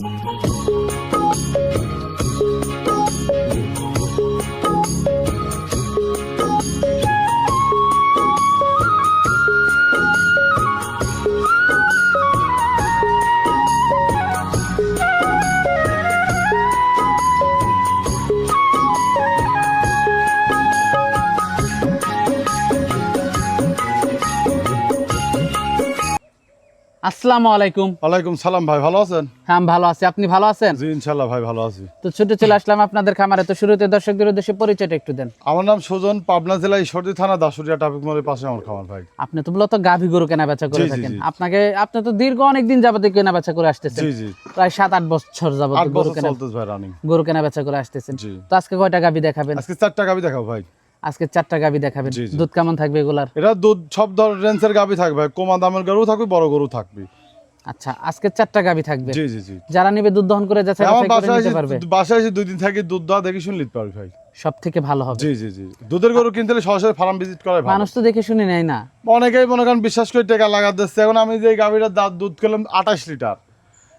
Música আসসালামু আলাইকুম। ওয়ালাইকুম সালাম ভাই ভালো আছেন? হ্যাঁ ভালো আছি। আপনি ভালো আছেন? জি ইনশাল্লাহ ভাই ভালো আছি। তো ছুটে চলে আসলাম আপনাদের খামারে। তো শুরুতে দর্শকদের উদ্দেশ্যে পরিচয়টা একটু দেন। আমার নাম সুজন পাবনা জেলা ঈশ্বরদী থানা দাসুরিয়া ট্রাফিক মোড়ের পাশে আমার খামার ভাই। আপনি তো মূলত গাভী গরু কেনা বেচা করে থাকেন। আপনাকে আপনি তো দীর্ঘ অনেক দিন যাবত কেনা বেচা করে আসতেছেন। জি জি। প্রায় সাত আট বছর যাবত গরু কেনা বেচা করে আসতেছেন। তো আজকে কয়টা গাভী দেখাবেন? আজকে চারটা গাবি দেখাও ভাই। আজকে চারটা গাভী দেখাবেন। দুধ কেমন থাকবে এগুলার? এটা দুধ সব ধরনের রেঞ্জের গাবি থাকবে। কমা দামের গরু থাকবে বড় গরু থাকবে। আচ্ছা আজকে চারটা গাভী থাকবে। জি জি জি। যারা নিবে দুধ দহন করে যাচাই আমার বাসায় এসে পারবে। বাসায় এসে দুই দিন থাকি দুধ দেওয়া দেখি শুনে নিতে পারবি ভাই। সব থেকে ভালো হবে। জি জি জি। দুধের গরু কিনতে হলে সরাসরি ফার্ম ভিজিট করে ভালো। মানুষ তো দেখে শুনে নেয় না। অনেকেই মনে করেন বিশ্বাস করে টাকা লাগা দিচ্ছে। এখন আমি যে গাভীটার দাঁত দুধ খেলাম আঠাশ লিটার।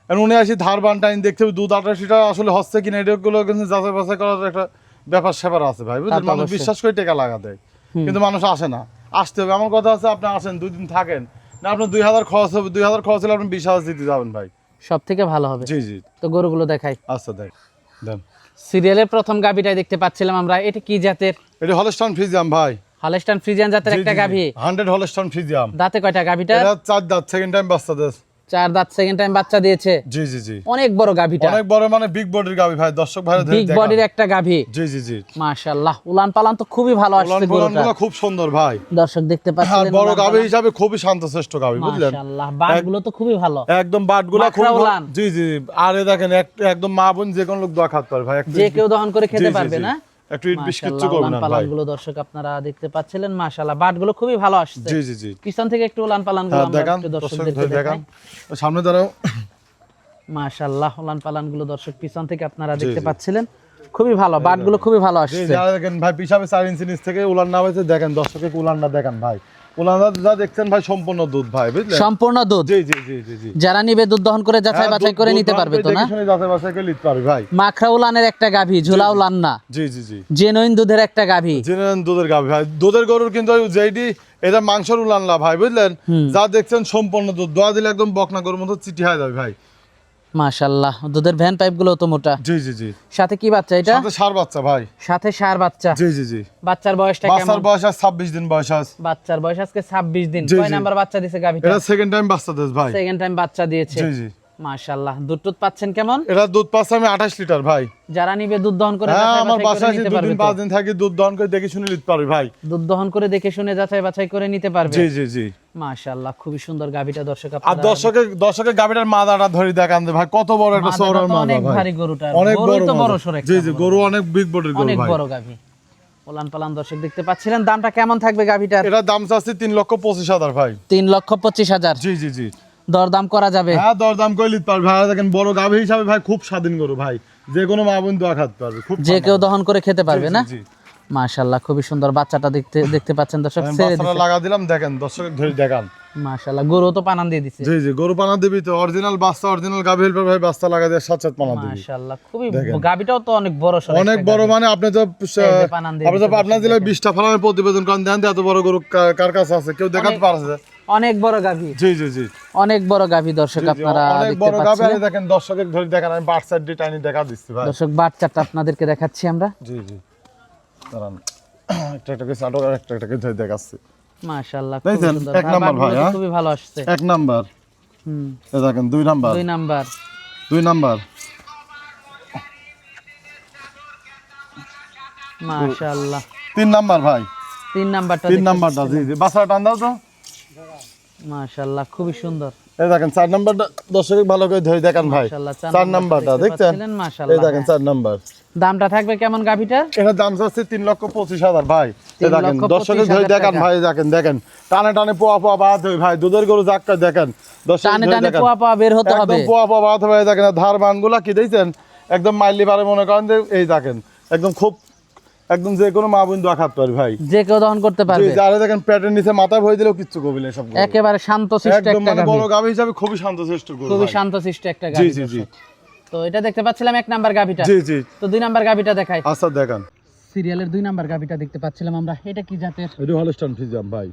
এখন উনি আসি ধার বান টাইম দেখতে দুধ আঠাশ লিটার আসলে হচ্ছে কিনা এটাগুলো কিন্তু যাচাই বাছাই করার একটা ব্যাপার স্যাপার আছে ভাই বুঝলেন? মানুষ বিশ্বাস করে টাকা লাগা দেয় কিন্তু মানুষ আসে না। আসতে হবে। আমার কথা আছে আপনি আসেন দুই দিন থাকেন। না আপনার দুই হাজার খরচ হবে দুই হাজার খরচ হলে আপনি বিশ হাজার দিতে যাবেন ভাই। সব থেকে ভালো হবে। জি জি। তো গরুগুলো দেখাই। আচ্ছা দেখ দেন। সিরিয়ালের প্রথম গাভীটাই দেখতে পাচ্ছিলাম আমরা। এটা কি জাতের? এটা হলস্টন ফ্রিজিয়াম ভাই। হলস্টাইন ফ্রিজিয়ান জাতের একটা গাভী। Hundred Holstein Friesian. দাঁতে কয়টা? গাভীটা এটা চার দাঁত সেকেন্ড টাইম বাচ্চা দেশ চার দাঁত সেকেন্ড টাইম বাচ্চা দিয়েছে। জি জি জি। অনেক বড় গাভীটা। অনেক বড় মানে বিগ বডির গাবি ভাই দর্শক ভাই বিগ বডির একটা গাভী। জি জি জি। মাশাআল্লাহ উলান পালান তো খুবই ভালো আসছে গরুটা। খুব সুন্দর ভাই। দর্শক দেখতে পাচ্ছেন বড় গাবি হিসাবে খুবই শান্তশ্রেষ্ঠ গাবি বুঝলেন? মাশাআল্লাহ বাটগুলো তো খুবই ভালো। একদম বাটগুলা খুব। জি জি আর দেখেন একদম মা বোন যে কোনো লোক দোয়া খাতে পারে ভাই যে কেউ দহন করে খেতে পারবে না। একটু ইট বিশ কিচ্ছু করবে না ভাই। গুলো দর্শক আপনারা দেখতে পাচ্ছিলেন মাশাআল্লাহ। বাটগুলো খুবই ভালো আসছে। জি জি জি। পিছন থেকে একটু লান পালানগুলো আমরা দেখান একটু দর্শক দর্শকদেরকে দেখান। সামনে দাঁড়াও। মাশাআল্লাহ লান পালানগুলো দর্শক পিছন থেকে আপনারা দেখতে পাচ্ছিলেন। খুবই ভালো বাটগুলো খুবই ভালো আসছে। দেখেন ভাই পিছাবে চার ইঞ্চি নিচ থেকে উলান না হয়েছে দেখেন উলানটা দেখেন ভাই। যা দেখছেন ভাই সম্পূর্ণ দুধ ভাই বুঝলেন? সম্পূর্ণ দুধ? জি জি জি জি যারা নিবে দুধ দহন করে যাচাই হ্যাঁ, বাছাই করে নিতে পারবে তো না? যাচাই বাছাই করে নিতে পারবে ভাই। মাখরা উলানের একটা গাভী ঝোলা উলান না জি জি জি। জেনুইন দুধের একটা গাভী। জেনে দুধের গাভী ভাই। দুধের গরুর কিন্তু ওই যেইটি এটা মাংসর উলানলা ভাই বুঝলেন? যা দেখছেন সম্পূর্ণ দুধ। দোয়া দিলে একদম বকনা গরুর মতো চিঠি হয়ে যাবে ভাই। মাশাআল্লাহ। দুধের ভ্যান পাইপগুলো তো মোটা। জি জি জি। সাথে কি বাচ্চা এটা? সাথে সার বাচ্চা ভাই। সাথে সার বাচ্চা। জি জি জি। বাচ্চার বয়সটা কেমন? বাচ্চার বয়স আজ ছাব্বিশ দিন বয়স আজ। বাচ্চার বয়স আজকে 26 দিন। কয় নাম্বার বাচ্চা দিছে গাভিটা? এটা সেকেন্ড টাইম বাচ্চা দিয়েছে ভাই। সেকেন্ড টাইম বাচ্চা দিয়েছে। জি জি। মাশাআল্লাহ। দুধ টুধ পাচ্ছেন কেমন? এটা দুধ পাচ্ছে আমি আঠাশ লিটার ভাই। যারা নিবে দুধ দহন করে হ্যাঁ আমার বাসায় দুদিন পাঁচ দিন থাকি দুধ দহন করে দেখে শুনে নিতে পারবি ভাই। দুধ দহন করে দেখে শুনে যাচাই বাছাই করে নিতে পারবে। জি জি জি। মাশাআল্লাহ খুবই সুন্দর গাভীটা দর্শক আর আপনারা দর্শকের দর্শকের গাভীটার মাদাটা ধরে দেখান ভাই কত বড় একটা সৌরের মাদা অনেক ভারী গরুটা অনেক বড় তো বড়। সর জি জি গরু। অনেক বিগ বডির গরু অনেক বড় ওলান পালান দর্শক দেখতে পাচ্ছিলেন। দামটা কেমন থাকবে গাভীটার? এটা দাম চাচ্ছি তিন লক্ষ পঁচিশ হাজার ভাই। তিন লক্ষ পঁচিশ হাজার। জি জি জি। দরদাম করা যাবে। হ্যাঁ দরদাম করে নিতে পারবে। ভাই দেখেন বড় গাভী হিসাবে ভাই খুব স্বাধীন গরু ভাই। যে কোনো মা বোন দোয়া খাতে পারবে খুব যে কেউ দহন করে খেতে পারবে না। মাশাআল্লাহ খুবই সুন্দর বাচ্চাটা দেখতে দেখতে পাচ্ছেন দর্শক ছেড়ে দিছে। লাগা দিলাম দেখেন দর্শকের ধরে দেখান। মাশাআল্লাহ গরু তো পানান দিয়ে দিছে। জি জি গরু পানা দিবি তো অরিজিনাল বাচ্চা অরিজিনাল গাভী হেল্পার ভাই বাচ্চা লাগা দিয়ে সাত সাত পানা দিবি। মাশাআল্লাহ খুবই। গাভীটাও তো অনেক বড় সর অনেক বড় মানে আপনি তো আপনি তো আপনার জেলায় বিশটা ফালামের প্রতিবেদন করেন দেন এত বড় গরু কার কাছে আছে? কেউ দেখাতে পারছে? অনেক বড় গাভী। জি জি জি। অনেক বড় গাভী দর্শক আপনারা অনেক বড় গাভী পাচ্ছেন। দেখেন দর্শকের ধরে দেখান আমি সাইড দিয়ে দেখা দিচ্ছি ভাই। দর্শক বাচ্চাটা আপনাদেরকে দেখাচ্ছি আমরা। জি জি। দাঁড়ান। একটা একটা করে আর একটা একটা করে ধরে দেখাচ্ছি। মাশাআল্লাহ খুব সুন্দর। এক নাম্বার ভাই, হ্যাঁ? খুবই ভালো আসছে। এক নাম্বার। হুম। এ দেখেন দুই নাম্বার। দুই নাম্বার। দুই নাম্বার। মাশাআল্লাহ। তিন নাম্বার ভাই। তিন নাম্বারটা তিন নাম্বারটা জি জি। বাসাটা টান দাও তো। মাশাআল্লাহ খুবই সুন্দর। এই দেখেন চার নাম্বারটা দর্শক ভালো করে ধরে দেখান ভাই। চার নাম্বারটা দেখছেন? এই দেখেন চার নাম্বার। দামটা থাকবে কেমন গাভীটার এটার দাম তিন লক্ষ পঁচিশ হাজার ভাই। এই দেখেন দর্শকের ধরে দেখান। ভাই দেখেন দেখেন। টানে টানে পোয়া পোয়া বাদ হয় ভাই দুধের গরু জাক্কা দেখেন। দর্শকের টানে টানে পোয়া পোয়া বের হতে হবে। একদম পোয়া পোয়া বাদ হবে দেখেন ধার বানগুলা কি দিয়েছেন একদম মাইলি পারে মনে করেন যে এই দেখেন একদম খুব একদম যে কোনো মা বোন দোয়া খাতে পারে ভাই। যে কেউ দহন করতে পারবে। যারা দেখেন প্যাটার্ন নিচে মাথা ভরে দিলেও কিচ্ছু কবিলে সব একেবারে শান্ত শিষ্ট একদম একটা মানে বড় গাবি হিসাবে খুবই শান্ত শিষ্ট গরু খুবই শান্ত শিষ্ট একটা গাবি জি জি। জি তো এটা দেখতে পাচ্ছিলাম এক নাম্বার গাবিটা জি জি। তো দুই নাম্বার গাবিটা দেখাই। আচ্ছা দেখান। সিরিয়ালের দুই নাম্বার গাবিটা দেখতে পাচ্ছিলাম আমরা। এটা কি জাতের? এটা হলস্টন ফিজাম ভাই।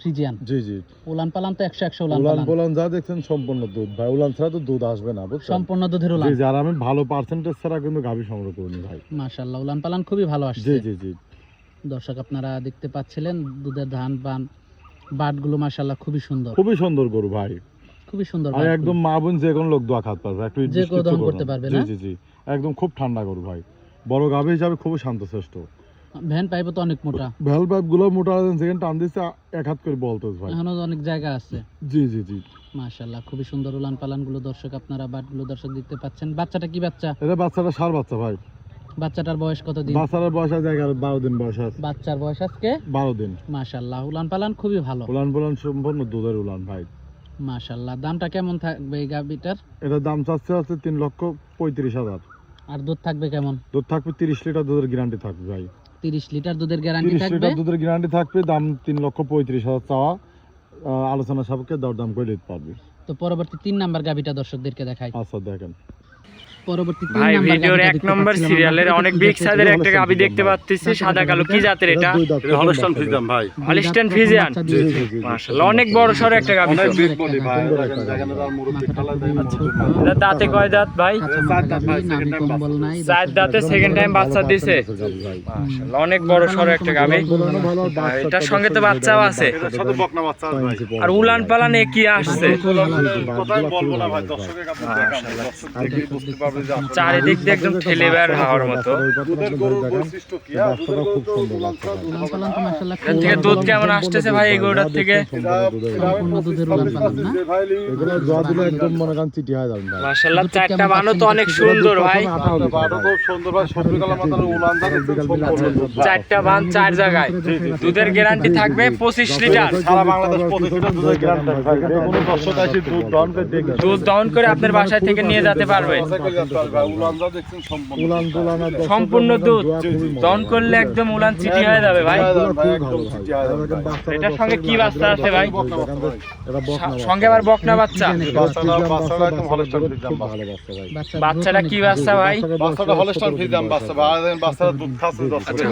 ফ্রিজিয়ান। জি জি। উলান পালান তো উলান উলান পালান যা দেখছেন সম্পূর্ণ দুধ ভাই। উলান ছাড়া তো দুধ আসবে না বুঝছেন? সম্পূর্ণ দুধের উলান। জি যার আমি ভালো পার্সেন্টেজ ছাড়া কিন্তু গাভী সংগ্রহ করিনি ভাই। মাশাল্লাহ উলান পালান খুবই ভালো আসছে। জি জি দর্শক আপনারা দেখতে পাচ্ছিলেন দুধের ধান বান বাটগুলো মাশাল্লাহ খুবই সুন্দর। খুবই সুন্দর গরু ভাই। খুবই সুন্দর আর একদম মা বোন যে কোনো লোক দোয়া খাত পারবে একটু যে। করতে পারবে না? জি জি। একদম খুব ঠান্ডা গরু ভাই। বড় গাভী হিসাবে খুবই শান্তশ্রেষ্ঠ ভ্যান পাইপও তো অনেক মোটা। ভ্যাল পাইপগুলো মোটা সেকেন্ড টান দিচ্ছে এক হাত করে বলতেছে ভাই। এখনও অনেক জায়গা আছে। জি জি জি। মাশাল্লাহ খুবই সুন্দর উলান পালানগুলো দর্শক আপনারা বাটগুলো দর্শক দেখতে পাচ্ছেন। বাচ্চাটা কি বাচ্চা? এটা বাচ্চাটা সার বাচ্চা ভাই। বাচ্চাটার বয়স কত দিন বাচ্চাটার বয়স আছে এগারো বারো দিন বয়স আছে। বাচ্চার বয়স আজকে? বারো দিন। মাশাল্লাহ উলান পালান খুবই ভালো। উলান পোলান সম্পূর্ণ দুধের উলান ভাই। মাশাল্লাহ দামটা কেমন থাকবে এই গাভিটার? এটার দাম চাচ্ছে হচ্ছে তিন লক্ষ পঁয়ত্রিশ হাজার। আর দুধ থাকবে কেমন? দুধ থাকবে তিরিশ লিটার দুধের গ্যারান্টি থাকবে ভাই। তিরিশ লিটার দুধের গ্যারান্টি তিরিশ থাকবে। লিটার দুধের গ্যারান্টি থাকবে দাম তিন লক্ষ পঁয়ত্রিশ হাজার চাওয়া। আলোচনা সাপেক্ষে দরদাম করে দিতে পারবে। তো পরবর্তী তিন নাম্বার গাভিটা দর্শকদেরকে দেখাই। আচ্ছা দেখেন। পরবর্তী তিন ভাই নাম্বার ভিডিওর এক নম্বর সিরিয়ালের অনেক বিগ সাইজের একটা গাবি দেখতে। পাচ্ছি সাদা কালো। কি জাতের এটা? হলস্টান ভাই। হলিস্টান মাশাআল্লাহ অনেক বড় সড়ো একটা গাবি অনেক বিগ বডি ভাই। ছোট। এটা দাঁতে কয় দাঁত ভাই? চার মাথা দাঁত সেকেন্ড টাইম বাচ্চা দিছে। মাশাআল্লাহ অনেক বড় সড়ো একটা গাবি। এটার সঙ্গে তো বাচ্চাও আছে এটার সাথে বকনা বাচ্চা আছে। ভাই আর উলান পালানে কি আসছে কোথায় বলব না ভাই। দর্শকের কাছে বুঝতে পারবে চারিদিক দিয়ে একদম ঠেলে বের হওয়ার মতো। হ্যাঁ থেকে দুধ কেমন আসতেছে ভাই এই গরুটার থেকে? মনে হয়ে দুধটা চারটা তো অনেক সুন্দর ভাই। চারটা বান চার জায়গায়। দুধের গ্যারান্টি থাকবে পঁচিশ লিটার। সারা বাংলাদেশ লিটার দুধের দুধ দহন করে আপনার বাসায় থেকে নিয়ে যেতে পারবে। বাছাই করে যেতে পারবে ভাই উলান যা দেখছেন সম্পূর্ণ উলান তোলান আর দর্শকের সম্পূর্ণ দুধ। দোয়া করলে একদম উলান চিঠি যাবে ভাই। এগুলো ভাই, খুব একদম ভালো ভাই। চিটি হয়ে যাবে ভাই। এটার সঙ্গে কি বাচ্চা আছে ভাই? বকনা বাচ্চা ভাই। এটা বকনা বাচ্চা। সঙ্গে আবার বকনা বাচ্চা। বাচ্চাটা কি অনেক বাচ্চা ভাই?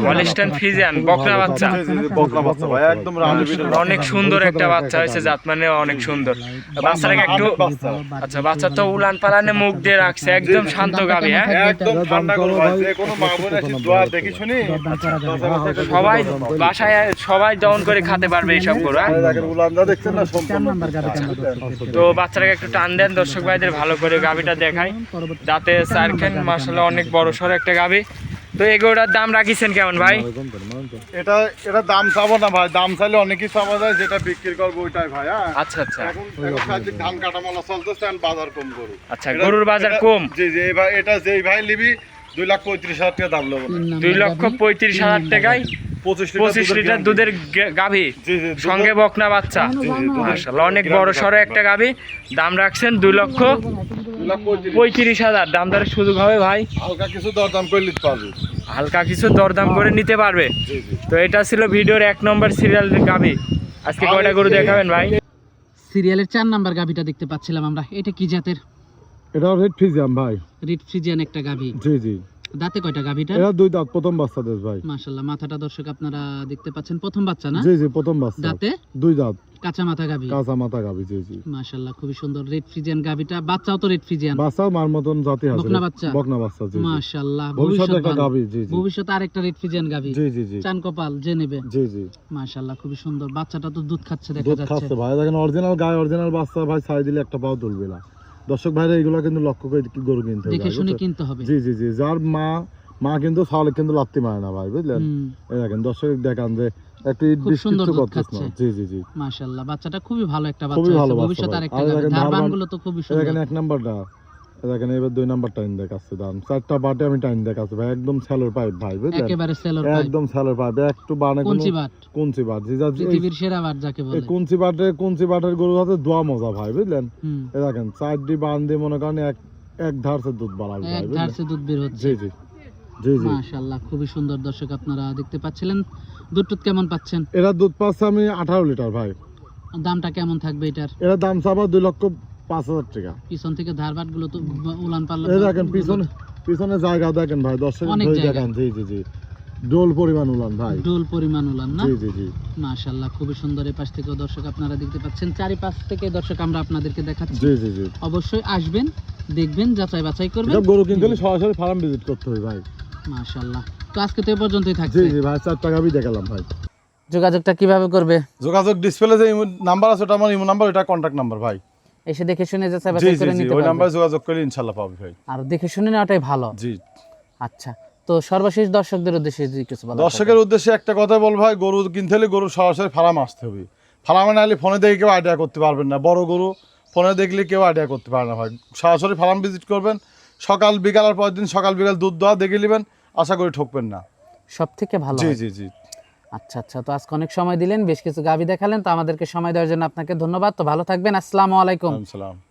হলস্টান ফিজিয়ান বকনা বাচ্চা অনেক সুন্দর একটা বাচ্চা হয়েছে জাত মানে অনেক সুন্দর বাচ্চাটাকে একটু বাচ্চা আচ্ছা বাচ্চা তো উলান পালানে মুখ দিয়ে রাখছে একদম শান্ত গাবি হ্যাঁ? একদম ঠান্ডা করো ভাই যে কোনো আছে দোয়া দেখি শুনি সবাই বাসায় সবাই দহন করে খেতে পারবে এইসব গরু হ্যাঁ? তো বাচ্চাটাকে একটু টান দেন দর্শক ভাইদের ভালো করে গাবিটা দেখাই। দাঁতে চারখান মাসাল্লাহ অনেক বড় সর একটা গাবি। তো এগুলোটার দাম রাখিছেন কেমন ভাই? এটা এটা দাম চাবো না ভাই দাম চাইলে অনেকই চাওয়া যায় যেটা বিক্রি করব ওইটাই ভাই হ্যাঁ? আচ্ছা আচ্ছা। এখন ধান কাটামালা চলতেছে আর বাজার কম গরু আচ্ছা এটা- গরুর বাজার কম? জি জি এই ভাই এটা যেই ভাই নিবি দুই লাখ পঁয়ত্রিশ হাজার টাকা দাম নেব। দুই লক্ষ পঁয়ত্রিশ হাজার টাকায় পঁচিশ পঁচিশ লিটার দুধের গাভী? জি জি দুধের- সঙ্গে বকনা বাচ্চা? অনেক বড় সড়ো একটা গাভী। দাম রাখছেন দুই লক্ষ পঁয়ত্রিশ। হাজার দাম দরের সুযোগ হবে ভাই। হালকা কিছু দরদাম করে নিতে পারবি। হালকা কিছু দরদাম করে নিতে পারবে। জি জি। তো এটা ছিল ভিডিওর এক নম্বর সিরিয়াল গাভী আজকে কয়টা গরু দেখাবেন ভাই? সিরিয়ালের চার নাম্বার গাভিটা দেখতে পাচ্ছিলাম আমরা। এটা কি জাতের? এটা রেড ভাই। রিড ফ্রিজিয়ান একটা গাভি জি জি। দাঁতে কয়টা গাভিটা এরা দুই দাঁত প্রথম বাচ্চা দেশ ভাই। মাশাল্লাহ মাথাটা দর্শক আপনারা দেখতে পাচ্ছেন। প্রথম বাচ্চা না? জি জি প্রথম বাচ্চা। দাঁতে? দুই দাঁত। কাঁচা মাথা গাভি। কাঁচা মাথা গাবি জি জি। মাশাল্লাহ খুবই সুন্দর রেড ফ্রিজিয়ান গাভিটা। বাচ্চাও তো রেড ফ্রিজিয়ান। বাচ্চা মার মতন জাতি আছে বকনা বাচ্চা? বকনা বাচ্চা জি জি। ভবিষ্যতে একটা ভালো। গাবি জি জি। ভবিষ্যতে আরেকটা রেড ফ্রিজিয়ান গাভি। জি জি জি। চান কপাল যে নেবে। জি জি। মাশাল্লাহ খুবই সুন্দর। বাচ্চাটা তো দুধ খাচ্ছে দেখা দুধ খাচ্ছে ভাই। দেখেন অরিজিনাল গায়ে অরিজিনাল বাচ্চা ভাই ছাই দিলে একটা পাও তুলবে না। দর্শক ভাইরা এগুলো কিন্তু লক্ষ্য করে গরু কিনতে হবে দেখে শুনে কিনতে হবে। জি জি জি। যার মা মা কিন্তু ছাগলে কিন্তু লাত্তি মারে না ভাই বুঝলেন? এই দেখেন দর্শক দেখান যে একটু ইট বৃষ্টি তো দুধ খাচ্ছে। জি জি জি। মাশাল্লাহ বাচ্চাটা খুবই ভালো একটা বাচ্চা আছে। বাচ্চা ভবিষ্যতে আরেকটা আর ধারবান ধারবান- গুলো তো খুবই এই দেখেন এক নাম্বারটা। দেখেন এবার দুই নাম্বারটা টাইম দেখাচ্ছে দাম। চারটা বাটে আমি টাইম দেখাচ্ছি ভাই। একদম স্যালোর পাইপ ভাই বুঝলেন? একেবারে সেলর পাইপ। একদম স্যালোর পাইপ। একটু বানে কোনো বাট। কুঞ্চি বাট। জি যা পৃথিবীর সেরা বাট যাকে বলে। কুঞ্চি বাটে কুঞ্চি বাটের গরু হাতে দোয়া মজা ভাই বুঝলেন? দেখেন চারটি বান দিয়ে মনে করেন এক এক ধারসে দুধ বাড়াবে এক ধারসে দুধ বের হচ্ছে। জি জি। জি জি। মাশাআল্লাহ খুবই সুন্দর দর্শক আপনারা দেখতে পাচ্ছিলেন। দুধ টুধ কেমন পাচ্ছেন? এরা দুধ পাচ্ছে আমি আঠারো লিটার ভাই। দামটা কেমন থাকবে এটার? এরা দাম চাবা দুই লক্ষ পাঁচ হাজার টাকা। পিছন থেকে ধারবাটগুলো তো উলান পাল্লা এই দেখেন পিছনে পিছনে জায়গা দেখেন ভাই দর্শক। দেখেন। জি জি জি। ডোল পরিমাণ উলান ভাই। ডোল পরিমাণ উলান না? জি জি জি। মাশাল্লাহ খুবই সুন্দর। এই পাশ থেকে দর্শক আপনারা দেখতে পাচ্ছেন চারিপাশ থেকে দর্শক আমরা আপনাদেরকে দেখাচ্ছি। জি জি জি। অবশ্যই আসবেন দেখবেন যাচাই বাছাই করবেন গরু কিনতে হলে সরাসরি ফার্ম ভিজিট করতে হবে ভাই। মাশাল্লাহ তো আজকে তো এ পর্যন্তই থাকছে। জি ভাই চার টাকা আমি দেখালাম ভাই। যোগাযোগটা কীভাবে করবে? যোগাযোগ ডিসপ্লে যে নাম্বার আছে ওটা আমার ইমো নাম্বার ওটা কন্ট্যাক্ট নাম্বার ভাই। এসে দেখে শুনে জি জি জি ওই নাম্বারে যোগাযোগ করলে ইনশাল্লাহ পাবে ভাই। আর দেখে শুনে নেওয়াটাই ভালো। জি। আচ্ছা তো সর্বশেষ দর্শকদের উদ্দেশ্যে যদি কিছু বলা দর্শকের উদ্দেশ্যে একটা কথা বল ভাই গরু কিনতে হলে গরু সরাসরি ফার্ম আসতে হবে। ফার্মে নাহলে ফোনে দেখে কেউ আইডিয়া করতে পারবেন না। বড় গরু ফোনে দেখলে কেউ আইডিয়া করতে পারে না ভাই। সরাসরি ফার্ম ভিজিট করবেন। সকাল বিকাল আর পরের দিন সকাল বিকাল দুধ দোয়া দেখে নেবেন। আশা করি ঠকবেন না। সব থেকে ভালো জি জি জি। আচ্ছা আচ্ছা তো আজকে অনেক সময় দিলেন বেশ কিছু গাবি দেখালেন তো আমাদেরকে সময় দেওয়ার জন্য আপনাকে ধন্যবাদ। তো ভালো থাকবেন আসসালামু আলাইকুম।